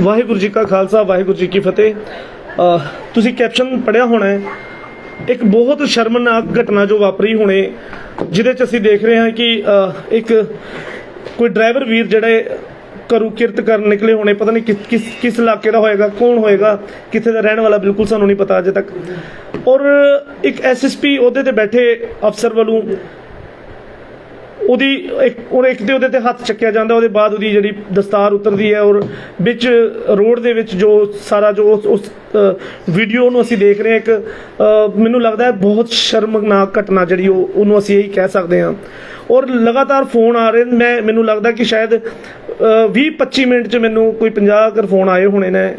ਵਾਹਿਗੁਰੂ ਜੀ ਕਾ ਖਾਲਸਾ, ਵਾਹਿਗੁਰੂ ਜੀ ਕੀ ਫਤਿਹ। ਤੁਸੀਂ ਕੈਪਸ਼ਨ ਪੜਿਆ ਹੋਣਾ ਹੈ। ਇੱਕ ਬਹੁਤ ਸ਼ਰਮਨਾਕ ਘਟਨਾ ਜੋ ਵਾਪਰੀ ਹੁਣੇ, ਜਿਹਦੇ ਚ ਅਸੀਂ ਦੇਖ ਰਹੇ ਹਾਂ ਕਿ ਇੱਕ ਕੋਈ ਡਰਾਈਵਰ ਵੀਰ ਜਿਹੜੇ ਘਰੋਂ ਕਿਰਤ ਕਰਨ ਨਿਕਲੇ ਹੋਣੇ, ਪਤਾ ਨਹੀਂ ਕਿਸ ਕਿਸ ਕਿਸ ਇਲਾਕੇ ਦਾ ਹੋਏਗਾ, ਕੌਣ ਹੋਏਗਾ, ਕਿੱਥੇ ਦਾ ਰਹਿਣ ਵਾਲਾ ਬਿਲਕੁਲ ਸਾਨੂੰ ਨਹੀਂ ਪਤਾ ਅਜੇ ਤੱਕ। ਔਰ ਇੱਕ ਐਸਐਸਪੀ ਉਹਦੇ ਤੇ ਬੈਠੇ ਅਫਸਰ ਵੱਲੋਂ ਉਹਦੀ ਇੱਕ ਉਹ ਇੱਕ ਤੇ ਉਹਦੇ ਤੇ ਹੱਥ ਚੱਕਿਆ ਜਾਂਦਾ, ਉਹਦੇ ਬਾਅਦ ਉਹਦੀ ਜਿਹੜੀ ਦਸਤਾਰ ਉਤਰਦੀ ਹੈ ਔਰ ਵਿੱਚ ਰੋਡ ਦੇ ਵਿੱਚ ਜੋ ਸਾਰਾ ਜੋ ਉਸ- ਵੀਡੀਓ ਨੂੰ ਅਸੀਂ ਦੇਖ ਰਹੇ ਹਾਂ, ਇੱਕ ਮੈਨੂੰ ਲੱਗਦਾ ਹੈ ਬਹੁਤ ਸ਼ਰਮਨਾਕ ਘਟਨਾ ਜਿਹੜੀ ਉਹ, ਉਹਨੂੰ ਅਸੀਂ ਇਹੀ ਕਹਿ ਸਕਦੇ ਹਾਂ। ਔਰ ਲਗਾਤਾਰ ਫੋਨ ਆ ਰਹੇ ਮੈਂ, ਮੈਨੂੰ ਲੱਗਦਾ ਕਿ ਸ਼ਾਇਦ 20 25 ਮਿੰਟ ਚ ਮੈਨੂੰ ਕੋਈ 50 ਕਰ ਫੋਨ ਆਏ ਹੋਣੇ ਨੇ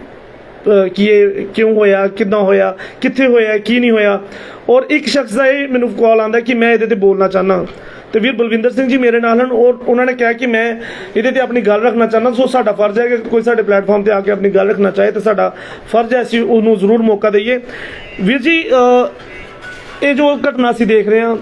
ਕੀ ਇਹ ਕਿਉਂ ਹੋਇਆ, ਕਿੱਦਾਂ ਹੋਇਆ, ਕਿੱਥੇ ਹੋਇਆ, ਕੀ ਨਹੀਂ ਹੋਇਆ? ਔਰ ਇੱਕ ਸ਼ਖਸ ਦਾ ਇਹ ਮੈਨੂੰ ਕਾਲ ਆਂਦਾ ਕਿ ਮੈਂ ਇਹਦੇ ਤੇ ਬੋਲਣਾ ਚਾਹਨਾ ਤੇ ਵੀਰ ਬਲਵਿੰਦਰ ਸਿੰਘ ਜੀ ਮੇਰੇ ਨਾਲ ਹਨ ਔਰ ਉਹਨਾਂ ਨੇ ਕਿਹਾ ਕਿ ਮੈਂ ਇਹਦੇ ਤੇ ਆਪਣੀ ਗੱਲ ਰੱਖਣਾ ਚਾਹੁੰਦਾ। ਸੋ ਸਾਡਾ ਫਰਜ਼ ਹੈ ਕਿ ਕੋਈ ਸਾਡੇ ਪਲੇਟਫਾਰਮ ਤੇ ਆ ਕੇ ਆਪਣੀ ਗੱਲ ਰੱਖਣਾ ਚਾਹੇ ਤਾਂ ਸਾਡਾ ਫਰਜ਼ ਹੈ, ਅਸੀਂ ਉਹਨੂੰ ਜ਼ਰੂਰ ਮੌਕਾ ਦਈਏ। ਵੀਰ ਜੀ ਇਹ ਜੋ ਘਟਨਾ ਅਸੀਂ ਦੇਖ ਰਹੇ ਹਾਂ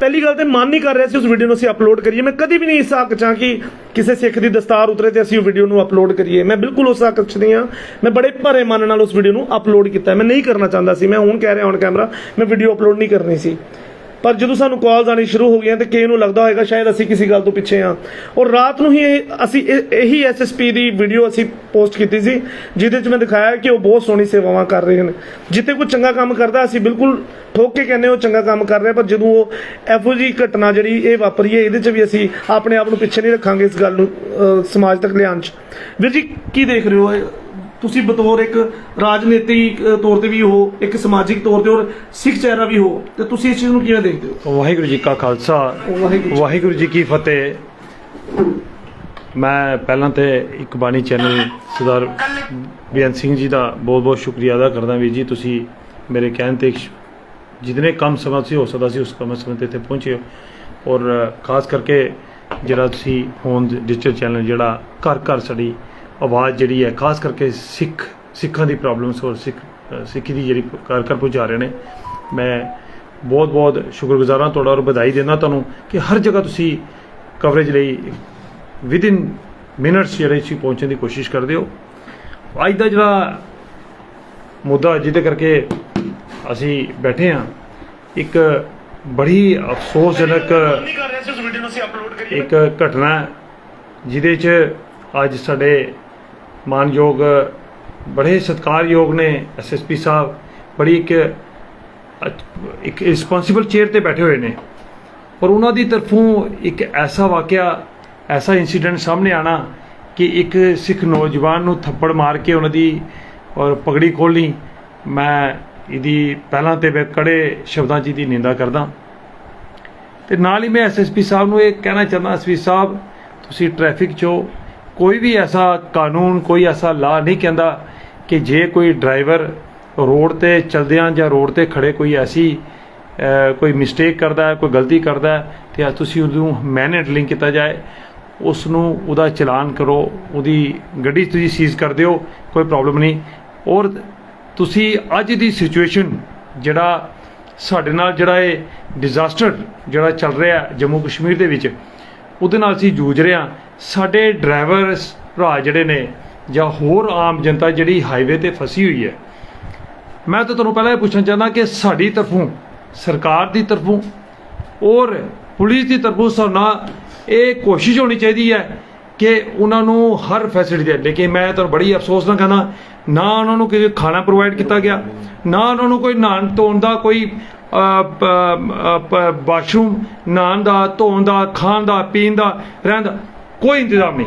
ਪਹਿਲੀ ਗੱਲ ਤੇ ਮਨ ਨਹੀਂ ਕਰ ਰਿਹਾ ਸੀ ਉਸ ਵੀਡੀਓ ਨੂੰ ਅਸੀਂ ਅਪਲੋਡ ਕਰੀਏ। ਮੈਂ ਕਦੀ ਵੀ ਨਹੀਂ ਇਸ ਹੱਕ ਚਾਂ ਕਿ ਕਿਸੇ ਸਿੱਖ ਦੀ ਦਸਤਾਰ ਉਤਰੇ ਤੇ ਅਸੀਂ ਉਹ ਵੀਡੀਓ ਨੂੰ ਅਪਲੋਡ ਕਰੀਏ। ਮੈਂ ਬਿਲਕੁਲ ਉਸ ਹੱਕ ਚ ਨਹੀਂ ਹਾਂ। ਮੈਂ ਬੜੇ ਭਰੇ ਮਨ ਨਾਲ ਉਸ ਵੀਡੀਓ ਨੂੰ ਅਪਲੋਡ ਕੀਤਾ। ਮੈਂ ਨਹੀਂ ਕਰਨਾ ਚਾਹੁੰਦਾ ਸੀ। ਮੈਂ ਹੁਣ ਕਹਿ ਰਿਹਾ ਔਨ ਕੈਮਰਾ ਮੈਂ ਵੀਡੀਓ ਅਪਲੋਡ ਨਹੀਂ ਕਰਨੀ ਸੀ। ਪਰ ਜਦੋਂ ਸਾਨੂੰ ਕਾਲਸ ਆਣੀ ਸ਼ੁਰੂ ਹੋ ਗਈਆਂ ਤੇ ਕਿਸੇ ਨੂੰ ਲੱਗਦਾ ਹੋਏਗਾ ਸ਼ਾਇਦ ਅਸੀਂ ਕਿਸੇ ਗੱਲ ਤੋਂ ਪਿੱਛੇ ਆ ਔਰ ਰਾਤ ਨੂੰ ਹੀ ਇਹ ਅਸੀਂ ਇਹ- ਇਹੀ ਐਸਐਸਪੀ ਦੀ ਵੀਡੀਓ ਅਸੀਂ ਪੋਸਟ ਕੀਤੀ ਸੀ, ਜਿਹਦੇ ਵਿੱਚ ਮੈਂ ਦਿਖਾਇਆ ਕਿ ਉਹ ਬਹੁਤ ਸੋਹਣੀ ਸੇਵਾਵਾਂ ਕਰ ਰਹੇ ਹਨ। ਜਿੱਥੇ ਕੋਈ ਚੰਗਾ ਕੰਮ ਕਰਦਾ, ਅਸੀਂ ਬਿਲਕੁਲ ਠੋਕ ਕੇ ਕਹਿੰਦੇ ਉਹ ਚੰਗਾ ਕੰਮ ਕਰ ਰਿਹਾ, ਪਰ ਜਦੋਂ ਉਹ ਇਹੋ ਜੀ ਘਟਨਾ ਜਿਹੜੀ ਇਹ ਵਾਪਰੀ ਹੈ, ਇਹਦੇ 'ਚ ਵੀ ਅਸੀਂ ਆਪਣੇ ਆਪ ਨੂੰ ਪਿੱਛੇ ਨਹੀਂ ਰੱਖਾਂਗੇ ਇਸ ਗੱਲ ਨੂੰ ਸਮਾਜ ਤੱਕ ਲਿਆਉਣ 'ਚ। ਵੀਰ ਜੀ, ਕੀ ਦੇਖ ਰਹੇ ਹੋ? ਤੁਸੀਂ ਬਤੌਰ ਇੱਕ ਰਾਜਨੀਤਿਕ ਤੌਰ ਤੇ ਵੀ ਹੋ ਇੱਕ ਸਮਾਜਿਕ ਤੌਰ ਤੇ ਔਰ ਸਿੱਖ ਚਿਹਰਾ ਵੀ ਹੋ ਤੇ ਤੁਸੀਂ ਇਸ ਚੀਜ਼ ਨੂੰ ਕਿਵੇਂ ਦੇਖਦੇ ਹੋ? ਵਾਹਿਗੁਰੂ ਜੀ ਕਾ ਖਾਲਸਾ। ਵਾਹਿਗੁਰੂ ਜੀ। ਕੀ ਫਤਿਹ। ਮੈਂ ਪਹਿਲਾਂ ਤੇ ਇੱਕ ਬਾਣੀ ਚੈਨਲ ਸਰਦਾਰ ਬੇਅੰਤ ਸਿੰਘ ਜੀ ਦਾ ਬਹੁਤ ਬਹੁਤ ਸ਼ੁਕਰੀਆ ਅਦਾ ਕਰਦਾ ਵੀਰ ਜੀ। ਤੁਸੀਂ ਮੇਰੇ ਕਹਿਣ ਤੇ ਜਿਤਨੇ ਕਮ ਸਮਾਂ ਸੀ ਹੋ ਸਕਦਾ ਸੀ ਉਸ ਕਮ ਸਮੇਂ ਤੇ ਇੱਥੇ ਪਹੁੰਚੇ ਔਰ ਖਾਸ ਕਰਕੇ ਜਿਹੜਾ ਤੁਸੀਂ ਫੋਨ ਡਿਜੀਟਲ ਚੈਨਲ ਜਿਹੜਾ ਘਰ ਘਰ ਸਾਡੀ ਆਵਾਜ਼ ਜਿਹੜੀ ਹੈ ਖਾਸ ਕਰਕੇ ਸਿੱਖ ਸਿੱਖਾਂ ਦੀ ਪ੍ਰੋਬਲਮਸ ਔਰ ਸਿੱਖ ਸਿੱਖੀ ਦੀ ਜਿਹੜੀ ਘਰ ਪਹੁੰਚਾ ਰਹੇ ਨੇ। ਮੈਂ ਬਹੁਤ ਬਹੁਤ ਸ਼ੁਕਰਗੁਜ਼ਾਰ ਹਾਂ ਤੁਹਾਡਾ ਔਰ ਵਧਾਈ ਦਿੰਦਾ ਤੁਹਾਨੂੰ ਕਿ ਹਰ ਜਗ੍ਹਾ ਤੁਸੀਂ ਕਵਰੇਜ ਲਈ ਵਿਦਿਨ ਮਿੰਟਸ ਜਿਹੜੇ ਤੁਸੀਂ ਪਹੁੰਚਣ ਦੀ ਕੋਸ਼ਿਸ਼ ਕਰਦੇ ਹੋ। ਅੱਜ ਦਾ ਜਿਹੜਾ ਮੁੱਦਾ ਜਿਹਦੇ ਕਰਕੇ ਅਸੀਂ ਬੈਠੇ ਹਾਂ ਇੱਕ ਬੜੀ ਅਫਸੋਸਜਨਕ ਸੀ ਇੱਕ ਘਟਨਾ ਜਿਹਦੇ 'ਚ ਅੱਜ ਸਾਡੇ ਮਾਨਯੋਗ, ਬੜੇ ਸਤਿਕਾਰਯੋਗ ਨੇ ਐਸਐਸਪੀ ਸਾਹਿਬ। ਬੜੀ ਇੱਕ, ਅਚ- ਇੱਕ ਰਿਸਪੌਂਸਿਬਲ ਚੇਅਰ ਤੇ ਬੈਠੇ ਹੋਏ ਨੇ। ਪਰ ਉਹਨਾਂ ਦੀ ਤਰਫੋਂ ਇੱਕ ਐਸਾ ਵਾਕਿਆ, ਐਸਾ ਇਨਸੀਡੈਂਟ ਸਾਹਮਣੇ ਆਣਾ ਕਿ ਇੱਕ ਸਿੱਖ ਨੌਜਵਾਨ ਨੂੰ ਥੱਪੜ ਮਾਰ ਕੇ ਉਹਨਾਂ ਦੀ ਔਰ ਪਗੜੀ ਖੋਲਣੀ ਮੈਂ ਇਹਦੀ ਪਹਿਲਾਂ ਤੇ ਮੈਂ ਕੜੇ ਸ਼ਬਦਾਂ 'ਚ ਇਹਦੀ ਨਿੰਦਾ ਕਰਦਾ। ਤੇ ਨਾਲ ਹੀ ਮੈਂ ਐਸਐਸਪੀ ਸਾਹਿਬ ਨੂੰ ਇਹ ਕਹਿਣਾ ਚਾਹੁੰਦਾ ਐਸਪੀ ਸਾਹਿਬ, ਤੁਸੀਂ ਟ੍ਰੈਫਿਕ 'ਚੋਂ ਕੋਈ ਵੀ ਐਸਾ ਕਾਨੂੰਨ, ਕੋਈ ਐਸਾ ਲਾ ਨਹੀਂ ਕਹਿੰਦਾ ਕਿ ਜੇ ਕੋਈ ਡਰਾਈਵਰ ਰੋਡ ਤੇ ਚਲਦਿਆਂ ਜਾਂ ਰੋਡ ਤੇ ਖੜੇ ਕੋਈ ਐਸੀ ਕੋਈ ਮਿਸਟੇਕ ਕਰਦਾ ਹੈ ਕੋਈ ਗਲਤੀ ਕਰਦਾ ਹੈ ਤੇ ਅੱਜ ਤੁਸੀਂ ਉਹਨੂੰ ਮੈਨ ਹੈਂਡਲਿੰਗ ਕੀਤਾ ਜਾਏ ਉਸ ਨੂੰ ਉਹਦਾ ਚਲਾਨ ਕਰੋ, ਉਹਦੀ ਗੱਡੀ ਤੁਸੀਂ ਸੀਜ਼ ਕਰ ਦਿਓ, ਕੋਈ ਪ੍ਰੋਬਲਮ ਨਹੀਂ। ਔਰ ਤੁਸੀਂ ਅੱਜ ਦੀ ਸਿਚੁਏਸ਼ਨ ਜਿਹੜਾ ਸਾਡੇ ਨਾਲ ਜਿਹੜਾ ਇਹ ਡਿਜ਼ਾਸਟਰ ਜਿਹੜਾ ਚੱਲ ਰਿਹਾ ਜੰਮੂ ਕਸ਼ਮੀਰ ਦੇ ਵਿੱਚ, ਉਹਦੇ ਨਾਲ ਅਸੀਂ ਜੂਝ ਰਹੇ ਹਾਂ। ਸਾਡੇ ਡਰਾਈਵਰ ਭਰਾ ਜਿਹੜੇ ਨੇ ਜਾਂ ਹੋਰ ਆਮ ਜਨਤਾ ਜਿਹੜੀ ਹਾਈਵੇ ਤੇ ਫਸੀ ਹੋਈ ਹੈ, ਮੈਂ ਤਾਂ ਤੁਹਾਨੂੰ ਪਹਿਲਾਂ ਇਹ ਪੁੱਛਣਾ ਚਾਹੁੰਦਾ ਕਿ ਸਾਡੀ ਤਰਫੋਂ, ਸਰਕਾਰ ਦੀ ਤਰਫੋਂ ਔਰ ਪੁਲਿਸ ਦੀ ਤਰਫੋਂ ਸਾਡਾ ਇਹ ਕੋਸ਼ਿਸ਼ ਹੋਣੀ ਚਾਹੀਦੀ ਹੈ ਕਿ ਉਹਨਾਂ ਨੂੰ ਹਰ ਫੈਸਿਲਿਟੀ ਦੇ, ਲੇਕਿਨ ਮੈਂ ਤੁਹਾਨੂੰ ਬੜੀ ਅਫਸੋਸ ਨਾਲ ਕਹਿੰਦਾ, ਨਾ ਉਹਨਾਂ ਨੂੰ ਕਿਸੇ ਖਾਣਾ ਪ੍ਰੋਵਾਈਡ ਕੀਤਾ ਗਿਆ, ਨਾ ਉਹਨਾਂ ਨੂੰ ਕੋਈ ਨਹਾਉਣ ਧੋਣ ਦਾ ਕੋਈ ਬਾਥਰੂਮ ਨਹਾਉਣ ਦਾ, ਧੋਣ ਦਾ, ਖਾਣ ਦਾ, ਪੀਣ ਦਾ, ਰਹਿਣ ਦਾ। ਕੋਈ ਇੰਤਜ਼ਾਮ ਨਹੀਂ।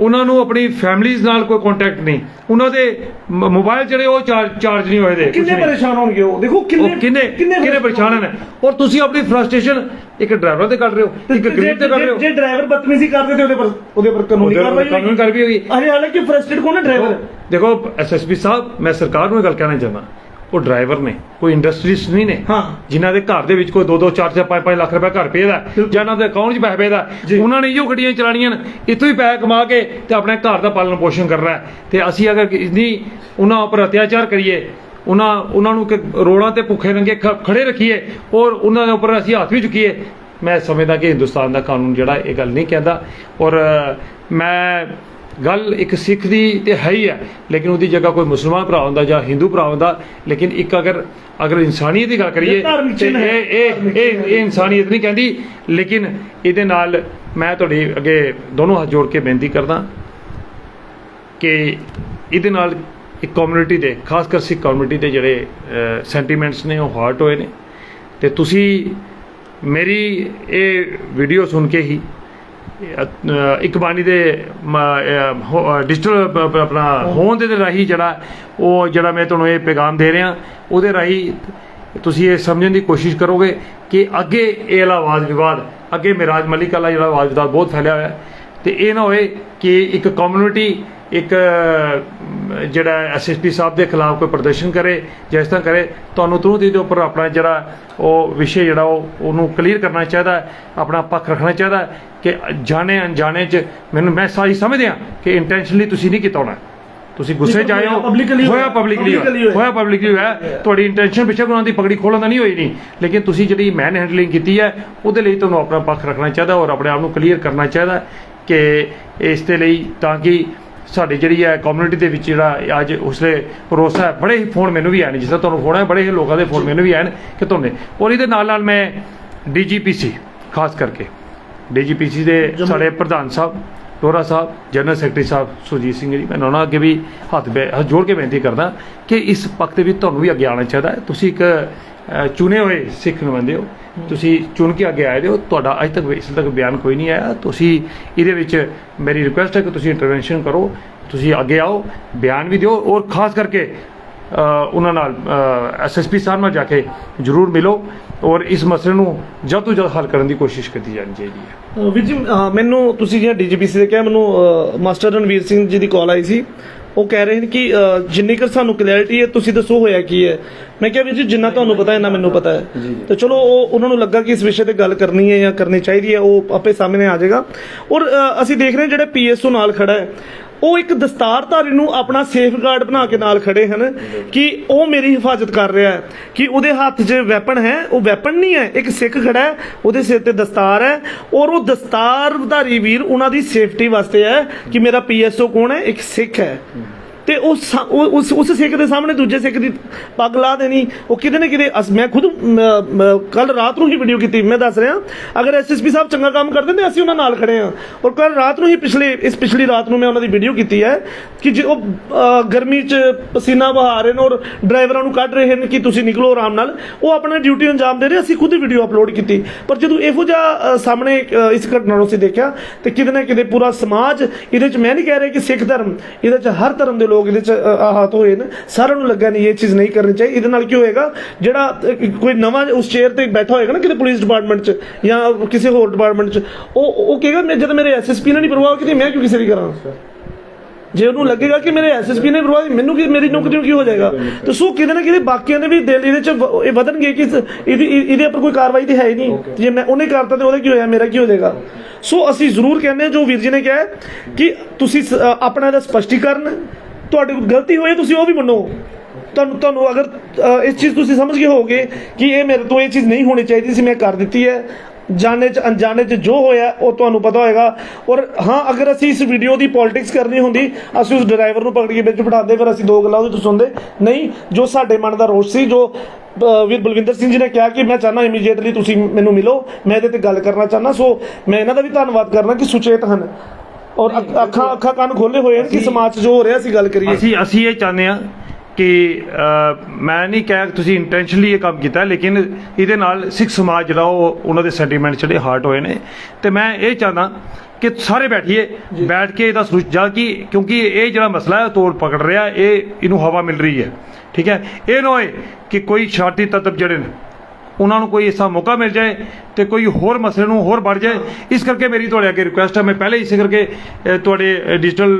ਉਹਨਾਂ ਨੂੰ ਆਪਣੀ ਫੈਮਿਲੀਜ਼ ਨਾਲ ਕੋਈ ਕੰਟੈਕਟ ਨਹੀਂ। ਉਹਨਾਂ ਦੇ ਮੋਬਾਈਲ ਜਿਹੜੇ ਉਹ ਚਾਰਜ ਨਹੀਂ ਹੋਏ ਦੇ ਕਿੰਨੇ। ਪਰੇਸ਼ਾਨ ਹੋਣਗੇ ਉਹ? ਦੇਖੋ ਕਿੰਨੇ ਕਿੰਨੇ ਕਿੰਨੇ ਪਰੇਸ਼ਾਨ ਨੇ ਔਰ ਤੁਸੀਂ ਆਪਣੀ ਫਰਸਟ੍ਰੇਸ਼ਨ ਇੱਕ ਡਰਾਈਵਰ ਤੇ ਕੱਢ ਰਹੇ ਹੋ ਇੱਕ ਗਰੀਬ ਤੇ ਕੱਢ ਰਹੇ ਹੋ। ਜੇ ਡਰਾਈਵਰ ਬਦਤਮੀਜ਼ੀ ਕਰਦੇ ਤੇ ਉਹਦੇ ਪਰ ਉਹਦੇ ਪਰ ਕਾਨੂੰਨੀ ਕਾਰਵਾਈ ਕਾਨੂੰਨੀ ਕਾਰਵਾਈ ਹੋਈ। ਅਰੇ ਹਾਲਾਂਕਿ ਫਰਸਟ੍ਰੇਟ ਕੋਣ ਹੈ ਡਰਾਈਵਰ ਦੇਖੋ ਐਸਐਸਪੀ ਸਾਹਿਬ ਮੈਂ ਸਰਕਾਰ ਨੂੰ ਇਹ ਗੱਲ ਕਹਿਣਾ ਚਾਹੁੰਦਾ। ਉਹ ਡਰਾਈਵਰ ਨੇ ਕੋਈ ਇੰਡਸਟਰੀਜ਼ ਨਹੀਂ ਨੇ ਹਾਂ। ਜਿਨ੍ਹਾਂ ਦੇ ਘਰ ਦੇ ਵਿੱਚ ਕੋਈ 2 2 4 4 5 5 ਲੱਖ ਰੁਪਏ ਘਰ ਪਏਦਾ ਜਾਂ ਉਹਨਾਂ ਦੇ ਅਕਾਊਂਟ 'ਚ ਪੈਸੇ ਪਏਦਾ ਜੀ। ਉਹਨਾਂ ਨੇ ਇਹੋ ਗੱਡੀਆਂ ਚਲਾਣੀਆਂ ਨੇ ਇੱਥੋਂ ਹੀ ਪੈਸੇ ਕਮਾ ਕੇ ਤੇ ਆਪਣੇ ਘਰ ਦਾ ਪਾਲਣ ਪੋਸ਼ਣ ਕਰਨਾ ਤੇ ਅਸੀਂ ਅਗਰ ਇਨੀ ਉਹਨਾਂ ਉੱਪਰ ਅਤਿਆਚਾਰ ਕਰੀਏ ਉਹਨਾਂ ਉਹਨਾਂ ਨੂੰ ਕਿ ਰੋੜਾਂ ਤੇ ਭੁੱਖੇ ਨੰਗੇ ਖ- ਖੜੇ ਰੱਖੀਏ ਔਰ ਉਹਨਾਂ ਦੇ ਉੱਪਰ ਅਸੀਂ ਹੱਥ ਵੀ ਚੁੱਕੀਏ ਮੈਂ ਸਮਝਦਾ ਕਿ ਹਿੰਦੁਸਤਾਨ ਦਾ ਕਾਨੂੰਨ ਜਿਹੜਾ ਇਹ ਗੱਲ ਨਹੀਂ ਕਹਿੰਦਾ ਔਰ ਮੈਂ ਗੱਲ ਇੱਕ ਸਿੱਖ ਦੀ ਤੇ ਹੈ ਹੀ ਹੈ ਲੇਕਿਨ ਉਹਦੀ ਜਗ੍ਹਾ ਕੋਈ ਮੁਸਲਮਾਨ ਭਰਾ ਹੁੰਦਾ ਜਾਂ ਹਿੰਦੂ ਭਰਾ ਹੁੰਦਾ ਲੇਕਿਨ ਇੱਕ ਅਗਰ ਅਗਰ ਇਨਸਾਨੀਅਤ ਦੀ ਗੱਲ ਕਰੀਏ ਤੇ। ਇਹ ਇਹ ਇਹ ਇਨਸਾਨੀਅਤ ਨਹੀਂ ਕਹਿੰਦੀ ਲੇਕਿਨ ਇਹਦੇ ਨਾਲ ਮੈਂ ਤੁਹਾਡੇ ਅੱਗੇ ਦੋਨੋਂ ਹੱਥ ਜੋੜ ਕੇ ਬੇਨਤੀ ਕਰਦਾ ਕਿ ਇਹਦੇ ਨਾਲ ਇੱਕ ਕਮਿਊਨਿਟੀ ਦੇ ਖਾਸ ਕਰ ਸਿੱਖ ਕਮਿਊਨਿਟੀ ਦੇ ਜਿਹੜੇ ਸੈਂਟੀਮੈਂਟਸ ਨੇ ਉਹ ਹਾਰਟ ਹੋਏ ਨੇ ਤੇ ਤੁਸੀਂ ਮੇਰੀ ਇਹ ਵੀਡੀਓ ਸੁਣ ਕੇ ਹੀ ਇੱਕ ਬਾਣੀ ਦੇ ਡਿਜੀਟਲ ਆਪਣਾ ਹੋਣ ਦੇ ਰਾਹੀਂ ਜਿਹੜਾ ਉਹ, ਜਿਹੜਾ ਮੈਂ ਤੁਹਾਨੂੰ ਇਹ ਪੈਗਾਮ ਦੇ ਰਿਹਾ, ਉਹਦੇ ਰਾਹੀਂ ਤੁਸੀਂ ਇਹ ਸਮਝਣ ਦੀ ਕੋਸ਼ਿਸ਼ ਕਰੋਗੇ ਕਿ ਅੱਗੇ ਇਹ ਵਾਲਾ ਵਾਦ ਵਿਵਾਦ, ਅੱਗੇ ਮਿਰਾਜ ਮਲਿਕ ਵਾਲਾ ਜਿਹੜਾ ਵਾਦ ਵਿਵਾਦ ਬਹੁਤ ਫੈਲਿਆ ਹੋਇਆ ਹੈ, ਤੇ ਇਹ ਨਾ ਹੋਏ ਕਿ ਇੱਕ ਕਮਿਊਨਿਟੀ ਇੱਕ ਜਿਹੜਾ ਐਸਐਸਪੀ ਸਾਹਿਬ ਦੇ ਖਿਲਾਫ ਕੋਈ ਪ੍ਰਦਰਸ਼ਨ ਕਰੇ ਜਾਂ ਇਸ ਤਰ੍ਹਾਂ ਕਰੇ ਤੁਹਾਨੂੰ ਤੁਰੰਤ ਇਹਦੇ ਉੱਪਰ ਆਪਣਾ ਜਿਹੜਾ ਉਹ ਵਿਸ਼ੇ ਜਿਹੜਾ ਉਹ ਉਹਨੂੰ ਕਲੀਅਰ ਕਰਨਾ ਚਾਹੀਦਾ ਆਪਣਾ ਪੱਖ ਰੱਖਣਾ ਚਾਹੀਦਾ ਕਿ ਜਾਣੇ ਅਣਜਾਣੇ ਚ ਮੈਨੂੰ ਮੈਂ ਸਾਰੀ ਸਮਝਦਿਆਂ ਕਿ ਇੰਟੈਂਸ਼ਨਲੀ ਤੁਸੀਂ ਨਹੀਂ ਕੀਤਾ ਹੋਣਾ। ਤੁਸੀਂ ਗੁੱਸੇ ਚ ਆਏ ਹੋ ਹੋਇਆ ਪਬਲਿਕਲੀ। ਹੋਇਆ। ਪਬਲਿਕਲੀ ਹੋਇਆ। ਤੁਹਾਡੀ ਇੰਟੈਂਸ਼ਨ ਪਿੱਛੇ ਉਹਨਾਂ ਦੀ ਪਗੜੀ ਖੋਲਣ ਦਾ ਨਹੀਂ ਹੋਈ ਨਹੀਂ ਲੇਕਿਨ ਤੁਸੀਂ ਜਿਹੜੀ ਮੈਨ ਹੈਂਡਲਿੰਗ ਕੀਤੀ ਹੈ ਉਹਦੇ ਲਈ ਤੁਹਾਨੂੰ ਆਪਣਾ ਪੱਖ ਰੱਖਣਾ ਚਾਹੀਦਾ ਔਰ ਆਪਣੇ ਆਪ ਨੂੰ ਕਲੀਅਰ ਕਰਨਾ ਚਾਹੀਦਾ ਕਿ ਇਸ ਦੇ ਲਈ ਤਾਂ ਕਿ ਸਾਡੀ ਜਿਹੜੀ ਹੈ ਕਮਿਊਨਿਟੀ ਦੇ ਵਿੱਚ ਜਿਹੜਾ ਅੱਜ ਉਸਲੇ ਭਰੋਸਾ ਹੈ ਬੜੇ ਹੀ ਫੋਨ ਮੈਨੂੰ ਵੀ ਆਏ ਨੇ ਜਿਸ ਤਰ੍ਹਾਂ ਤੁਹਾਨੂੰ ਫੋਨ ਹੈ ਬੜੇ ਹੀ ਲੋਕਾਂ ਦੇ ਫੋਨ ਮੈਨੂੰ ਵੀ ਆਏ ਨੇ ਕਿ ਤੁਹਾਨੂੰ ਔਰ ਇਹਦੇ ਨਾਲ ਨਾਲ ਮੈਂ ਡੀਜੀਪੀਸੀ ਖਾਸ ਕਰਕੇ ਡੀਜੀਪੀਸੀ ਦੇ ਸਾਡੇ ਪ੍ਰਧਾਨ ਸਾਹਿਬ ਟੋਰਾ ਸਾਹਿਬ ਜਨਰਲ ਸੈਕਟਰੀ ਸਾਹਿਬ ਸੁਰਜੀਤ ਸਿੰਘ ਜੀ ਮੈਂ ਉਹਨਾਂ ਅੱਗੇ ਵੀ ਹੱਥ ਜੋੜ ਕੇ ਬੇਨਤੀ ਕਰਦਾ ਕਿ ਇਸ ਪੱਖ ਦੇ ਵਿੱਚ ਤੁਹਾਨੂੰ ਵੀ ਅੱਗੇ ਆਉਣਾ ਚਾਹੀਦਾ ਹੈ। ਤੁਸੀਂ ਇੱਕ ਚੁਣੇ ਹੋਏ ਸਿੱਖ ਨੁਮਾਇੰਦੇ ਹੋ। ਤੁਸੀਂ ਚੁਣ ਕੇ ਅੱਗੇ ਆਏ ਹੋ। ਤੁਹਾਡਾ ਅਜੇ ਤੱਕ ਇਸ ਤੱਕ ਬਿਆਨ ਕੋਈ ਨਹੀਂ ਆਇਆ। ਤੁਸੀਂ ਇਹਦੇ ਵਿੱਚ ਮੇਰੀ ਰਿਕੁਐਸਟ ਹੈ ਕਿ ਤੁਸੀਂ ਇੰਟਰਵੈਂਸ਼ਨ ਕਰੋ। ਤੁਸੀਂ ਅੱਗੇ ਆਓ ਬਿਆਨ ਵੀ ਦਿਓ ਔਰ ਖਾਸ ਕਰਕੇ ਉਹਨਾਂ ਨਾਲ ਐਸਐਸਪੀ ਸਾਹਿਬ ਨਾਲ ਜਾ ਕੇ ਜ਼ਰੂਰ ਮਿਲੋ ਔਰ ਇਸ ਮਸਲੇ ਨੂੰ ਜਲਦ ਤੋਂ ਜਲਦ ਹੱਲ ਕਰਨ ਦੀ ਕੋਸ਼ਿਸ਼ ਕੀਤੀ ਜਾਣੀ ਚਾਹੀਦੀ ਹੈ। ਵੀਰ ਜੀ ਮੈਨੂੰ ਤੁਸੀਂ ਜਿਹੜਾ ਡੀਜੀਪੀਸੀ ਦੇ ਕਿਹਾ ਮੈਨੂੰ ਮਾਸਟਰ ਰਣਵੀਰ ਸਿੰਘ ਜੀ ਦੀ ਕਾਲ ਆਈ ਸੀ। ਉਹ ਕਹਿ ਰਹੇ ਨੇ ਕਿ ਜਿੰਨੀ ਕੁ ਸਾਨੂੰ ਕਲੈਰਿਟੀ ਹੈ ਤੁਸੀਂ ਦੱਸੋ ਹੋਇਆ ਕੀ ਹੈ। ਮੈਂ ਕਿਹਾ ਵੀਰ ਜੀ ਜਿੰਨਾ ਤੁਹਾਨੂੰ ਪਤਾ ਹੈ ਨਾ ਮੈਨੂੰ ਪਤਾ ਹੈ। ਤੇ ਚਲੋ ਉਹ ਉਹਨਾਂ ਨੂੰ ਲੱਗਾ ਕਿ ਇਸ ਵਿਸ਼ੇ ਤੇ ਗੱਲ ਕਰਨੀ ਹੈ ਜਾਂ ਕਰਨੀ ਚਾਹੀਦੀ ਹੈ ਉਹ ਆਪੇ ਸਾਹਮਣੇ ਆ ਜਾਏਗਾ। ਔਰ ਅਸੀਂ ਦੇਖ ਰਹੇ ਹਾਂ ਜਿਹੜਾ ਪੀਐਸਓ ਨਾਲ ਖੜਾ ਹੈ ਉਹ ਇੱਕ ਦਸਤਾਰਧਾਰੀ ਨੂੰ ਆਪਣਾ ਸੇਫਗਾਰਡ ਬਣਾ ਕੇ ਨਾਲ ਖੜੇ ਹਨ ਕਿ ਉਹ ਮੇਰੀ ਹਿਫਾਜ਼ਤ ਕਰ ਰਿਹਾ ਹੈ ਕਿ ਉਹਦੇ ਹੱਥ 'ਚ ਵੈਪਨ ਹੈ, ਉਹ ਵੈਪਨ ਨਹੀਂ ਹੈ, ਇੱਕ ਸਿੱਖ ਖੜਾ ਹੈ, ਉਹਦੇ ਸਿਰ ਤੇ ਦਸਤਾਰ ਹੈ ਔਰ ਉਹ ਦਸਤਾਰਧਾਰੀ ਵੀਰ ਉਹਨਾਂ ਦੀ ਸੇਫਟੀ ਵਾਸਤੇ ਹੈ ਕਿ ਮੇਰਾ ਪੀਐਸਓ ਕੌਣ ਹੈ, ਇੱਕ ਸਿੱਖ ਹੈ। ਤੇ ਉਹ ਉਸ ਉਸ ਸਿੱਖ ਦੇ ਸਾਹਮਣੇ ਦੂਜੇ ਸਿੱਖ ਦੀ ਪੱਗ ਲਾ ਦੇਣੀ। ਉਹ ਕਿਤੇ ਨਾ ਕਿਤੇ ਅਸ- ਮੈਂ ਖੁਦ ਕੱਲ ਰਾਤ ਨੂੰ ਹੀ ਵੀਡੀਓ ਕੀਤੀ। ਮੈਂ ਦੱਸ ਰਿਹਾ, ਅਗਰ ਐਸਐਸਪੀ ਸਾਹਿਬ ਚੰਗਾ ਕੰਮ ਕਰਦੇ ਨੇ, ਅਸੀਂ ਉਹਨਾਂ ਨਾਲ ਖੜੇ ਹਾਂ। ਔਰ ਕੱਲ ਰਾਤ ਨੂੰ ਹੀ ਪਿਛਲੇ, ਇਸ ਪਿਛਲੀ ਰਾਤ ਨੂੰ ਮੈਂ ਉਹਨਾਂ ਦੀ ਵੀਡੀਓ ਕੀਤੀ ਹੈ ਕਿ ਜੇ ਉਹ ਗਰਮੀ 'ਚ ਪਸੀਨਾ ਵਹਾ ਰਹੇ ਨੇ ਔਰ ਡਰਾਈਵਰਾਂ ਨੂੰ ਕੱਢ ਰਹੇ ਨੇ ਕਿ ਤੁਸੀਂ ਨਿਕਲੋ ਆਰਾਮ ਨਾਲ, ਉਹ ਆਪਣਾ ਡਿਊਟੀ ਅੰਜਾਮ ਦੇ ਰਹੇ, ਅਸੀਂ ਖੁਦ ਵੀਡੀਓ ਅਪਲੋਡ ਕੀਤੀ। ਪਰ ਜਦੋਂ ਇਹੋ ਜਿਹਾ ਸਾਹਮਣੇ ਇਸ ਘਟਨਾ ਨੂੰ ਅਸੀਂ ਦੇਖਿਆ, ਤੇ ਕਿਤੇ ਨਾ ਕਿਤੇ ਪੂਰਾ ਸਮਾਜ ਇਹਦੇ 'ਚ ਮੈਂ ਨਹੀਂ ਕਹਿ ਰਿਹਾ ਕਿ ਸਿੱਖ ਧਰਮ, ਇਹਦੇ 'ਚ ਹਰ ਧਰਮ ਦੇ ਲੋਕ ਇਹਦੇ 'ਚ ਆਹਤ ਹੋਏ ਨੇ ਸਾਰਿਆਂ ਨੂੰ ਲੱਗਾ ਨਹੀਂ ਇਹ ਚੀਜ਼ ਨਹੀਂ ਕਰਨੀ ਚਾਹੀਦੀ। ਇਹਦੇ ਨਾਲ ਕੀ ਹੋਏਗਾ ਜਿਹੜਾ ਕੋਈ ਨਵਾਂ ਉਸ ਚੇਅਰ ਤੇ ਬੈਠਾ ਹੋਏਗਾ ਨਾ ਕਿਤੇ ਪੁਲਿਸ ਡਿਪਾਰਟਮੈਂਟ 'ਚ ਜਾਂ ਕਿਸੇ ਹੋਰ ਡਿਪਾਰਟਮੈਂਟ 'ਚ ਉਹ ਉਹ ਕਹੇਗਾ ਮੈਂ ਜਦ ਮੇਰੇ ਐਸਐਸਪੀ ਨੇ ਨਹੀਂ ਪਰਵਾਹ ਕੀਤੀ ਮੈਂ ਕਿਉਂ ਕਿਸੇ ਦੀ ਕਰਾਂ? ਜੇ ਉਹਨੂੰ ਲੱਗੇਗਾ ਕਿ ਮੇਰੇ ਐਸਐਸਪੀ ਨੇ ਪਰਵਾਹ ਮੈਨੂੰ ਕੀ ਮੇਰੀ ਨੌਕਰੀ ਨੂੰ ਕੀ ਹੋ ਜਾਏਗਾ? ਤੇ ਸੋ ਕਿਤੇ ਨਾ ਕਿਤੇ ਬਾਕੀਆਂ ਦੇ ਵੀ ਦਿਲ ਇਹਦੇ ਚ ਇਹ ਵਧਣਗੇ ਕਿ ਇਹਦੀ ਇਹ- ਇਹਦੇ ਉੱਪਰ ਕੋਈ ਕਾਰਵਾਈ ਤੇ ਹੈ ਹੀ ਨਹੀਂ। ਜੇ ਮੈਂ ਉਹਨੇ ਕਰਤਾ ਤੇ ਉਹਦਾ ਕੀ ਹੋਇਆ ਮੇਰਾ ਕੀ ਹੋ ਜਾਏਗਾ? ਸੋ ਅਸੀਂ ਜ਼ਰੂਰ ਕਹਿੰਦੇ ਹਾਂ ਜੋ ਵੀਰ ਜੀ ਨੇ ਕਿਹਾ ਕਿ ਤੁਸੀਂ ਆਪਣਾ ਇਹਦਾ ਸਪਸ਼ਟੀਕਰਨ ਤੁਹਾਡੀ ਕੋਈ ਗਲਤੀ ਹੋਈ ਹੈ ਤੁਸੀਂ ਉਹ ਵੀ ਮੰਨੋ। ਤੁਹਾਨੂੰ ਤੁਹਾਨੂੰ ਅਗਰ ਅ, ਇਸ ਚੀਜ਼ ਤੁਸੀਂ ਸਮਝ ਗਏ ਹੋਗੇ ਕਿ ਇਹ ਮੇਰੇ ਤੋਂ ਇਹ ਚੀਜ਼ ਨਹੀਂ ਹੋਣੀ ਚਾਹੀਦੀ ਸੀ ਮੈਂ ਕਰ ਦਿੱਤੀ ਹੈ। ਜਾਣੇ ਚ ਅਣਜਾਣੇ ਚ ਜੋ ਹੋਇਆ ਉਹ ਤੁਹਾਨੂੰ ਪਤਾ ਹੋਏਗਾ। ਔਰ ਹਾਂ ਅਗਰ ਅਸੀਂ ਇਸ ਵੀਡੀਓ ਦੀ ਪੋਲਿਟਿਕਸ ਕਰਨੀ ਹੁੰਦੀ ਅਸੀਂ ਉਸ ਡਰਾਈਵਰ ਨੂੰ ਪਕੜ ਕੇ ਵਿੱਚ ਬਿਠਾਉਂਦੇ ਫਿਰ ਅਸੀਂ ਦੋ ਗੱਲਾਂ ਉਹਦੇ ਤੋਂ ਸੁਣਦੇ। ਨਹੀਂ ਜੋ ਸਾਡੇ ਮਨ ਦਾ ਰੋਸ਼ ਸੀ ਜੋ ਅ, ਵੀਰ ਬਲਵਿੰਦਰ ਸਿੰਘ ਜੀ ਨੇ ਕਿਹਾ ਕਿ ਮੈਂ ਚਾਹਨਾ ਇਮੀਡੀਏਟਲੀ ਤੁਸੀਂ ਮੈਨੂੰ ਮਿਲੋ ਮੈਂ ਇਹਦੇ ਤੇ ਗੱਲ ਕਰਨਾ ਚਾਹਨਾ ਸੋ ਮੈਂ ਇਹਨਾਂ ਦਾ ਵੀ ਧੰਨਵਾਦ ਕਰਨਾ ਕਿ ਸੁਚੇਤ ਹਨ। ਔਰ ਅੱਖ- ਅੱਖਾਂ ਅੱਖਾਂ ਕੰਨ ਖੋਲੇ ਹੋਏ ਹਨ ਕਿ ਸਮਾਜ 'ਚ ਜੋ ਹੋ ਰਿਹਾ ਅਸੀਂ ਗੱਲ ਕਰੀਏ। ਅਸੀਂ ਅਸੀਂ ਇਹ ਚਾਹੁੰਦੇ ਹਾਂ ਕਿ ਮੈਂ ਨਹੀਂ ਕਹਿ ਤੁਸੀਂ ਇੰਟੈਂਸ਼ਨਲੀ ਇਹ ਕੰਮ ਕੀਤਾ ਲੇਕਿਨ ਇਹਦੇ ਨਾਲ ਸਿੱਖ ਸਮਾਜ ਜਿਹੜਾ ਉਹ ਉਹਨਾਂ ਦੇ ਸੈਂਟੀਮੈਂਟ ਜਿਹੜੇ ਹਾਰਟ ਹੋਏ ਨੇ। ਤੇ ਮੈਂ ਇਹ ਚਾਹੁੰਦਾ ਕਿ ਸਾਰੇ ਬੈਠੀਏ ਬੈਠ ਕੇ ਇਹਦਾ ਸੋਚ ਜਾ ਕਿ ਕਿਉਂਕਿ ਇਹ ਜਿਹੜਾ ਮਸਲਾ ਹੈ ਤੋੜ ਪਕੜ ਰਿਹਾ ਇਹ ਇਹਨੂੰ ਹਵਾ ਮਿਲ ਰਹੀ ਹੈ। ਠੀਕ ਹੈ? ਇਹ ਨਾ ਹੋਏ ਕਿ ਕੋਈ ਸ਼ਾਰਟੀ ਤੱਤਵ ਜਿਹੜੇ ਨੇ ਉਹਨਾਂ ਨੂੰ ਕੋਈ ਐਸਾ ਮੌਕਾ ਮਿਲ ਜਾਏ ਤੇ ਕੋਈ ਹੋਰ ਮਸਲੇ ਨੂੰ ਹੋਰ ਵੱਧ ਜਾਏ ਇਸ ਕਰਕੇ ਮੇਰੀ ਤੁਹਾਡੇ ਅੱਗੇ ਰਿਕੁਐਸਟ ਹੈ ਮੈਂ ਪਹਿਲੇ ਇਸੇ ਕਰਕੇ ਤੁਹਾਡੇ ਡਿਜੀਟਲ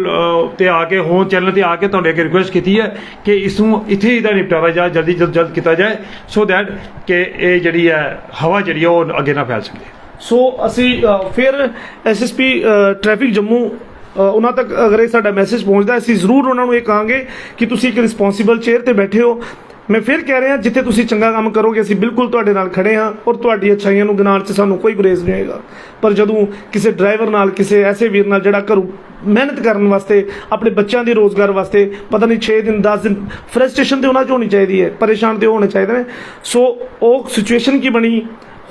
ਤੇ ਆ ਕੇ ਹੋਮ ਚੈਨਲ ਤੇ ਆ ਕੇ ਤੁਹਾਡੇ ਅੱਗੇ ਰਿਕੁਐਸਟ ਕੀਤੀ ਹੈ ਕਿ ਇਸ ਨੂੰ ਇੱਥੇ ਹੀ ਦਾ ਨਿਪਟਾਰਾ ਜਾ ਜਲਦੀ ਜਲਦ ਜਲਦ ਕੀਤਾ ਜਾਏ ਸੋ ਦੈਟ ਕਿ ਇਹ ਜਿਹੜੀ ਹੈ ਹਵਾ ਜਿਹੜੀ ਹੈ ਉਹ ਅੱਗੇ ਨਾ ਫੈਲ ਸਕੇ। ਸੋ ਅਸੀਂ ਅ, ਫਿਰ ਐਸਐਸਪੀ ਟ੍ਰੈਫਿਕ ਜੰਮੂ ਉਹਨਾਂ ਤੱਕ ਅਗਰ ਇਹ ਸਾਡਾ ਮੈਸੇਜ ਪਹੁੰਚਦਾ ਅਸੀਂ ਜ਼ਰੂਰ ਉਹਨਾਂ ਨੂੰ ਇਹ ਕਹਾਂਗੇ ਕਿ ਤੁਸੀਂ ਇੱਕ ਰਿਸਪੌਂਸਿਬਲ ਚੇਅਰ ਤੇ ਬੈਠੇ ਹੋ। ਮੈਂ ਫਿਰ ਕਹਿ ਰਿਹਾ, ਜਿੱਥੇ ਤੁਸੀਂ ਚੰਗਾ ਕੰਮ ਕਰੋਗੇ, ਅਸੀਂ ਬਿਲਕੁਲ ਤੁਹਾਡੇ ਨਾਲ ਖੜੇ ਹਾਂ ਔਰ ਤੁਹਾਡੀ ਅੱਛਾਈਆਂ ਨੂੰ ਗਿਣਾਉਣ 'ਚ ਸਾਨੂੰ ਕੋਈ ਗੁਰੇਜ਼ ਨਹੀਂ ਹੋਏਗਾ ਪਰ ਜਦੋਂ ਕਿਸੇ ਡਰਾਈਵਰ ਨਾਲ, ਕਿਸੇ ਐਸੇ ਵੀਰ ਨਾਲ ਜਿਹੜਾ ਘਰੋਂ ਮਿਹਨਤ ਕਰਨ ਵਾਸਤੇ, ਆਪਣੇ ਬੱਚਿਆਂ ਦੇ ਰੋਜ਼ਗਾਰ ਵਾਸਤੇ, ਪਤਾ ਨਹੀਂ 6 ਦਿਨ 10 ਦਿਨ ਫਰਸਟ੍ਰੇਸ਼ਨ ਤੇ ਉਹਨਾਂ 'ਚ ਹੋਣੀ ਚਾਹੀਦੀ ਹੈ, ਪਰੇਸ਼ਾਨ ਤੇ ਉਹ ਹੋਣੇ ਚਾਹੀਦੇ ਨੇ। ਸੋ ਉਹ ਸਿਚੁਏਸ਼ਨ ਕੀ ਬਣੀ?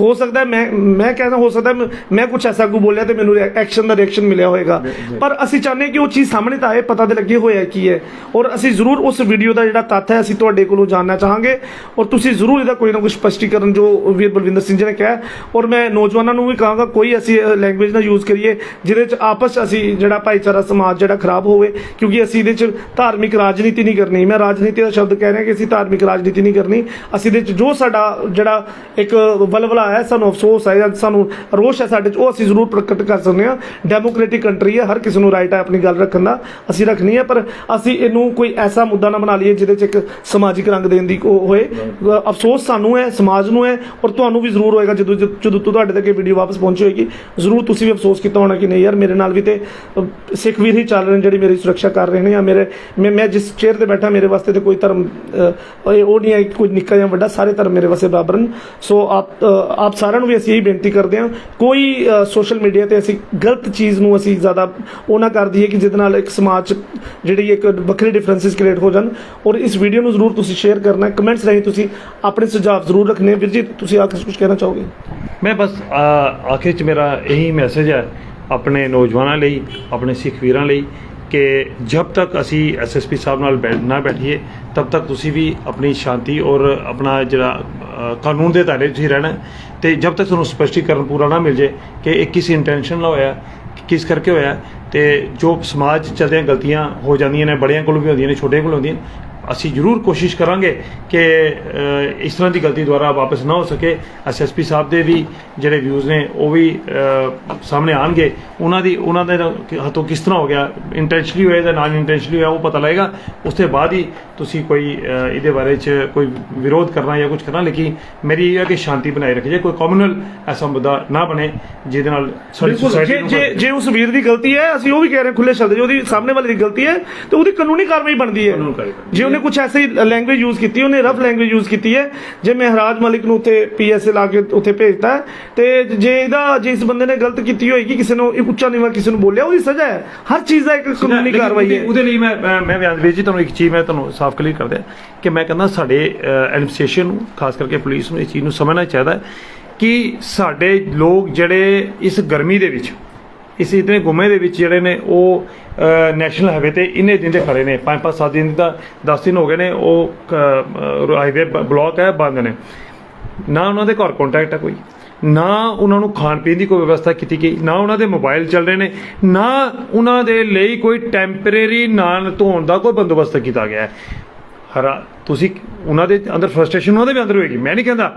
ਹੋ ਸਕਦਾ ਮੈਂ ਮੈਂ ਕਹਿੰਦਾ ਹੋ ਸਕਦਾ ਮੈਂ- ਕੁਝ ਐਸਾ ਕੋ ਬੋਲਿਆ ਤੇ ਮੈਨੂੰ ਐਕਸ਼ਨ ਦਾ ਰਿਐਕਸ਼ਨ ਮਿਲਿਆ ਹੋਵੇਗਾ ਪਰ ਅਸੀਂ ਚਾਹੁੰਦੇ ਕਿ ਉਹ ਚੀਜ਼ ਸਾਹਮਣੇ ਤਾਂ ਆਏ ਪਤਾ ਤੇ ਲੱਗੇ ਹੋਇਆ ਕੀ ਹੈ। ਔਰ ਅਸੀਂ ਜ਼ਰੂਰ ਉਸ ਵੀਡੀਓ ਦਾ ਜਿਹੜਾ ਤੱਥ ਹੈ ਅਸੀਂ ਤੁਹਾਡੇ ਕੋਲੋਂ ਜਾਣਨਾ ਚਾਹਾਂਗੇ। ਔਰ ਤੁਸੀਂ ਜ਼ਰੂਰ ਇਹਦਾ ਕੋਈ ਨਾ ਕੋਈ ਸਪਸ਼ਟੀਕਰਨ ਜੋ ਵੀਰ ਬਲਵਿੰਦਰ ਸਿੰਘ ਜੀ ਨੇ ਕਿਹਾ ਔਰ ਮੈਂ ਨੌਜਵਾਨਾਂ ਨੂੰ ਵੀ ਕਹਾਂਗਾ ਕੋਈ ਅਸੀਂ ਲੈਂਗੁਏਜ ਨਾ ਯੂਜ਼ ਕਰੀਏ ਜਿਹਦੇ ਚ ਆਪਸ 'ਚ ਅਸੀਂ ਜਿਹੜਾ ਭਾਈਚਾਰਾ ਸਮਾਜ ਜਿਹੜਾ ਖਰਾਬ ਹੋਵੇ ਕਿਉਂਕਿ ਅਸੀਂ ਇਹਦੇ ਚ ਧਾਰਮਿਕ ਰਾਜਨੀਤੀ ਨਹੀਂ ਕਰਨੀ। ਮੈਂ ਰਾਜਨੀਤੀ ਦਾ ਸ਼ਬਦ ਕਹਿ ਰਿਹਾ ਕਿ ਅਸੀਂ ਧਾਰਮਿਕ ਰਾਜਨੀਤੀ ਨਹੀਂ ਕਰਨੀ। ਅਸੀਂ ਇਹਦੇ ਚ ਜੋ ਸਾਡਾ ਜਿਹੜਾ ਇੱਕ ਵਲਵਲਾ ਹੈ, ਸਾਨੂੰ ਅਫਸੋਸ ਹੈ ਜਾਂ ਸਾਨੂੰ ਰੋਸ਼ ਹੈ ਸਾਡੇ ਚ। ਉਹ ਅਸੀਂ ਜ਼ਰੂਰ ਪ੍ਰਗਟ ਕਰ ਸਕਦੇ ਹਾਂ। ਡੈਮੋਕ੍ਰੈਟਿਕ ਕੰਟਰੀ ਹੈ, ਹਰ ਕਿਸੇ ਨੂੰ ਰਾਈਟ ਹੈ ਆਪਣੀ ਗੱਲ ਰੱਖਣ ਦਾ। ਅਸੀਂ ਰੱਖਣੀ ਹੈ, ਪਰ ਅਸੀਂ ਇਹਨੂੰ ਕੋਈ ਐਸਾ ਮੁੱਦਾ ਨਾ ਬਣਾ ਲਈਏ ਜਿਹਦੇ ਚ ਇੱਕ ਸਮਾਜਿਕ ਰੰਗ ਦੇਣ ਦੀ ਕੋ- ਹੋਏ। ਅਫਸੋਸ ਸਾਨੂੰ ਹੈ, ਸਮਾਜ ਨੂੰ ਹੈ ਔਰ ਤੁਹਾਨੂੰ ਵੀ ਜ਼ਰੂਰ ਹੋਏਗਾ ਜਦੋਂ ਜਦੋਂ ਤੁਹਾਡੇ ਤੱਕ ਇਹ ਵੀਡੀਓ ਵਾਪਸ ਪਹੁੰਚੀ ਹੋਏਗੀ। ਜ਼ਰੂਰ ਤੁਸੀਂ ਵੀ ਅਫਸੋਸ ਕੀਤਾ ਹੋਣਾ ਕਿ ਨਹੀਂ ਯਾਰ, ਮੇਰੇ ਨਾਲ ਵੀ ਤੇ ਸਿੱਖ ਵੀਰ ਹੀ ਚੱਲ ਰਹੇ ਨੇ ਜਿਹੜੇ ਮੇਰੀ ਸੁਰੱਖਿਆ ਕਰ ਰਹੇ ਨੇ ਜਾਂ ਮੇਰੇ ਮੈਂ ਮੈਂ ਜਿਸ ਚੇਅਰ ਤੇ ਬੈਠਾ ਮੇਰੇ ਵਾਸਤੇ ਤੇ ਕੋਈ ਧਰਮ ਇਹ ਉਹ ਨਹੀਂ ਹੈ ਕੋਈ ਨਿੱਕਾ ਜਾਂ ਵੱਡਾ, ਸਾਰੇ ਧਰਮ ਮੇਰੇ ਵਾਸਤੇ ਬਰਾਬਰ ਹਨ ਸੋ ਆਪ ਆਪ ਸਾਰਿਆਂ ਨੂੰ ਵੀ ਅਸੀਂ ਇਹੀ ਬੇਨਤੀ ਕਰਦੇ ਹਾਂ, ਕੋਈ ਸੋਸ਼ਲ ਮੀਡੀਆ ਤੇ ਅਸੀਂ ਗਲਤ ਚੀਜ਼ ਨੂੰ ਅਸੀਂ ਜ਼ਿਆਦਾ ਉਹ ਨਾ ਕਰ ਦਈਏ ਕਿ ਜਿਹਦੇ ਨਾਲ ਇੱਕ ਸਮਾਜ 'ਚ ਜਿਹੜੀ ਇੱਕ ਵੱਖਰੇ ਡਿਫਰੈਂਸਿਸ ਕ੍ਰੀਏਟ ਹੋ ਜਾਣ। ਔਰ ਇਸ ਵੀਡੀਓ ਨੂੰ ਜ਼ਰੂਰ ਤੁਸੀਂ ਸ਼ੇਅਰ ਕਰਨਾ ਕਮੈਂਟਸ ਰਾਹੀਂ ਤੁਸੀਂ ਆਪਣੇ ਸੁਝਾਅ ਜ਼ਰੂਰ ਰੱਖਣੇ। ਵੀਰ ਜੀ, ਤੁਸੀਂ ਆਖਰ ਕੁਝ ਕਹਿਣਾ ਚਾਹੋਗੇ? ਮੈਂ ਬਸ ਆਖਿਰ ਚ ਮੇਰਾ ਇਹੀ ਮੈਸੇਜ ਹੈ, ਆਪਣੇ ਨੌਜਵਾਨਾਂ ਲਈ, ਆਪਣੇ ਸਿੱਖ ਵੀਰਾਂ ਲਈ ਕਿ ਜਦ ਤੱਕ ਅਸੀਂ ਐਸਐਸਪੀ ਸਾਹਿਬ ਨਾਲ ਬੈਠ ਨਾ ਬੈਠੀਏ, ਤਬ ਤੱਕ ਤੁਸੀਂ ਵੀ ਆਪਣੀ ਸ਼ਾਂਤੀ ਔਰ ਆਪਣਾ ਜਿਹੜਾ ਕਾਨੂੰਨ ਦੇ ਦਾਇਰੇ ਤੁਸੀਂ ਰਹਿਣਾ ਹੈ। ਤੇ ਜਦ ਤੱਕ ਤੁਹਾਨੂੰ ਸਪਸ਼ਟੀਕਰਨ ਪੂਰਾ ਨਾ ਮਿਲ ਜੇ ਕਿ ਇਹ ਕਿਸ ਇੰਟੈਂਸ਼ਨ ਨਾਲ ਹੋਇਆ, ਕਿਸ ਕਰਕੇ ਹੋਇਆ, ਤੇ ਜੋ ਸਮਾਜ 'ਚ ਚੱਲਦੀਆਂ ਗਲਤੀਆਂ ਹੋ ਜਾਂਦੀਆਂ ਨੇ, ਬੜਿਆਂ ਕੋਲ ਵੀ ਹੁੰਦੀਆਂ ਨੇ, ਛੋਟਿਆਂ ਕੋਲ ਹੁੰਦੀਆਂ ਨੇ ਅਸੀਂ ਜ਼ਰੂਰ ਕੋਸ਼ਿਸ਼ ਕਰਾਂਗੇ ਕਿ ਇਸ ਤਰ੍ਹਾਂ ਦੀ ਗਲਤੀ ਦੁਆਰਾ ਵਾਪਸ ਨਾ ਹੋ ਸਕੇ। ਐਸਐਸਪੀ ਸਾਹਿਬ ਦੇ ਵੀ ਜਿਹੜੇ ਵਿਊਜ਼ ਨੇ ਉਹ ਵੀ ਸਾਹਮਣੇ ਆਣਗੇ ਉਹਨਾਂ ਦੀ ਉਹਨਾਂ ਦੇ ਹੱਥੋਂ ਕਿਸ ਤਰ੍ਹਾਂ ਹੋ ਗਿਆ ਇੰਟੈਂਸ਼ਨਲੀ ਹੋਇਆ ਜਾਂ ਨਾਨ ਇੰਟੈਂਸ਼ਨਲੀ ਹੋਇਆ ਉਹ ਪਤਾ ਲੱਗੇਗਾ। ਉਸ ਤੋਂ ਬਾਅਦ ਹੀ ਤੁਸੀਂ ਕੋਈ ਇਹਦੇ ਬਾਰੇ ਚ ਕੋਈ ਵਿਰੋਧ ਕਰਨਾ ਜਾਂ ਕੁਝ ਕਰਨਾ ਲੇਕਿਨ ਮੇਰੀ ਇਹ ਹੈ ਕਿ ਸ਼ਾਂਤੀ ਬਣਾਈ ਰੱਖੀ ਜੇ ਕੋਈ ਕਮਿਊਨਲ ਐਸਾ ਮੁੱਦਾ ਨਾ ਬਣੇ ਜਿਹਦੇ ਨਾਲ ਸਾਡੀ ਜੇ ਨੂੰ ਜੇ ਜੇ ਉਸ ਵੀਰ ਦੀ ਗਲਤੀ ਹੈ ਅਸੀਂ ਉਹ ਵੀ ਕਹਿ ਰਹੇ ਖੁੱਲੇ ਸ਼ਬਦ 'ਚ ਉਹਦੀ ਸਾਹਮਣੇ ਵਾਲੇ ਦੀ ਗਲਤੀ ਹੈ ਤੇ ਉਹਦੀ ਕਾਨੂੰਨੀ ਕਾਰਵਾਈ ਬਣਦੀ ਹੈ। ਜੇ ਉਹਨੇ ਕੁਝ ਐਸੀ ਲੈਂਗੁਏਜ ਯੂਜ਼ ਕੀਤੀ ਉਹਨੇ ਰਫ ਲੈਂਗੁਏਜ ਯੂਜ਼ ਕੀਤੀ ਹੈ। ਜੇ ਮਹਿਰਾਜ ਮਲਿਕ ਨੂੰ ਉੱਥੇ ਪੀਐਸਏ ਲਾ ਕੇ ਉੱਥੇ ਭੇਜਤਾ ਤੇ ਜੇ ਇਹਦਾ ਜੇ ਇਸ ਬੰਦੇ ਨੇ ਗਲਤ ਕੀਤੀ ਹੋਏਗੀ ਕਿਸੇ ਨੂੰ ਇੱਕ ਉੱਚਾ ਨੀਵਾਂ ਕਿਸੇ ਨੂੰ ਬੋਲਿਆ ਉਹਦੀ ਸਜ਼ਾ ਹੈ। ਹਰ ਚੀਜ਼ ਦਾ ਇੱਕ ਕਾਨੂੰਨੀ ਕਾਰਵਾਈ ਹੈ। ਉਹਦੇ ਲਈ ਮੈਂ ਮੈਂ- ਮੈਂ ਬਿਆਨ ਵੀਰ ਜੀ ਤੁਹਾਨੂੰ ਇੱਕ ਚੀਜ਼ ਮੈਂ ਤੁਹਾਨੂੰ ਸਾਫ਼ ਕਲੀਅਰ ਕਰ ਦਿਆਂ ਕਿ ਮੈਂ ਕਹਿੰਦਾ ਸਾਡੇ ਐਡਮਿਨਿਸਟ੍ਰੇਸ਼ਨ ਨੂੰ ਖਾਸ ਕਰਕੇ ਪੁਲਿਸ ਨੂੰ ਇਸ ਚੀਜ਼ ਨੂੰ ਸਮਝਣਾ ਚਾਹੀਦਾ ਹੈ ਕਿ ਸਾਡੇ ਲੋਕ ਜਿਹੜੇ ਇਸ ਗਰਮੀ ਦੇ ਵਿੱਚ ਇਸ ਇਤਨੇ ਗੁੰਮੇ ਦੇ ਵਿੱਚ ਜਿਹੜੇ ਨੇ ਉਹ ਨੈਸ਼ਨਲ ਹਾਈਵੇ ਤੇ ਇੰਨੇ ਦਿਨ ਦੇ ਖੜੇ ਨੇ। 5-5 7 ਦਿਨ ਦਾ 10 ਦਿਨ ਹੋ ਗਏ ਨੇ, ਉਹ ਹਾਈਵੇ ਬਲੌਕ ਹੈ, ਬੰਦ ਨੇ। ਨਾ ਉਹਨਾਂ ਦੇ ਘਰ ਕੰਟੈਕਟ ਹੈ ਕੋਈ। ਨਾ ਉਹਨਾਂ ਨੂੰ ਖਾਣ ਪੀਣ ਦੀ ਕੋਈ ਵਿਵਸਥਾ ਕੀਤੀ ਗਈ। ਨਾ ਉਹਨਾਂ ਦੇ ਮੋਬਾਈਲ ਚੱਲ ਰਹੇ ਨੇ। ਨਾ ਉਹਨਾਂ ਦੇ ਲਈ ਕੋਈ ਟੈਂਪਰੇਰੀ ਨਾਨ ਧੋਣ ਦਾ ਕੋਈ ਬੰਦੋਬਸਤ ਕੀਤਾ ਗਿਆ ਹੈ। ਹਰਾ, ਤੁਸੀਂ ਉਹਨਾਂ ਦੇ ਅੰਦਰ ਫਰਸਟ੍ਰੇਸ਼ਨ ਉਹਨਾਂ ਦੇ ਵੀ ਅੰਦਰ ਹੋਏਗੀ। ਮੈਂ ਨਹੀਂ ਕਹਿੰਦਾ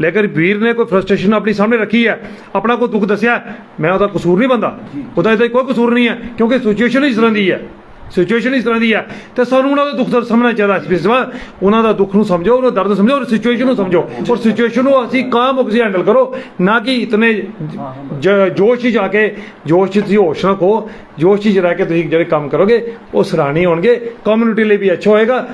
ਲੇਕਿਨ ਵੀਰ ਨੇ ਕੋਈ ਫਰਸਟ੍ਰੇਸ਼ਨ ਆਪਣੀ ਸਾਹਮਣੇ ਰੱਖੀ ਹੈ ਆਪਣਾ ਕੋਈ ਦੁੱਖ ਦੱਸਿਆ ਮੈਂ ਉਹਦਾ ਕਸੂਰ ਨਹੀਂ ਬੰਦਾ। ਉਹਦਾ ਇਹਦਾ ਕੋਈ ਕਸੂਰ ਨਹੀਂ ਹੈ ਕਿਉਂਕਿ ਸਿਚੁਏਸ਼ਨ ਇਸ ਤਰ੍ਹਾਂ ਦੀ ਹੈ। ਸਿਚੁਏਸ਼ਨ ਇਸ ਤਰ੍ਹਾਂ ਦੀ ਹੈ ਤੇ ਸਾਨੂੰ ਉਹਨਾਂ ਦਾ ਦੁੱਖ ਦਰਦ ਸਮਝਣਾ ਚਾਹੀਦਾ ਇਸ ਵਿੱਚ ਉਹਨਾਂ ਦਾ ਦੁੱਖ ਨੂੰ ਸਮਝੋ ਉਹਨਾਂ ਦਾ ਦਰਦ ਸਮਝੋ ਔਰ ਸਿਚੁਏਸ਼ਨ ਨੂੰ ਸਮਝੋ। ਔਰ ਸਿਚੁਏਸ਼ਨ ਨੂੰ ਅਸੀਂ ਕਾਮ ਹੋ ਕੇ ਹੈਂਡਲ ਕਰੋ ਨਾ ਕਿ ਇਤਨੇ ਜੋਸ਼ 'ਚ ਜਾ ਕੇ ਜੋਸ਼ 'ਚ ਤੁਸੀਂ ਹੋਸ਼ ਰੱਖੋ ਜੋਸ਼ 'ਚ ਰਹਿ ਕੇ ਤੁਸੀਂ ਜਿਹੜੇ ਕੰਮ ਕਰੋਗੇ ਉਹ ਸਰਾਹਣੀ ਹੋਣਗੇ। ਕਮਿਊਨਿਟੀ ਲਈ ਵੀ ਅੱਛਾ ਹੋਏਗਾ।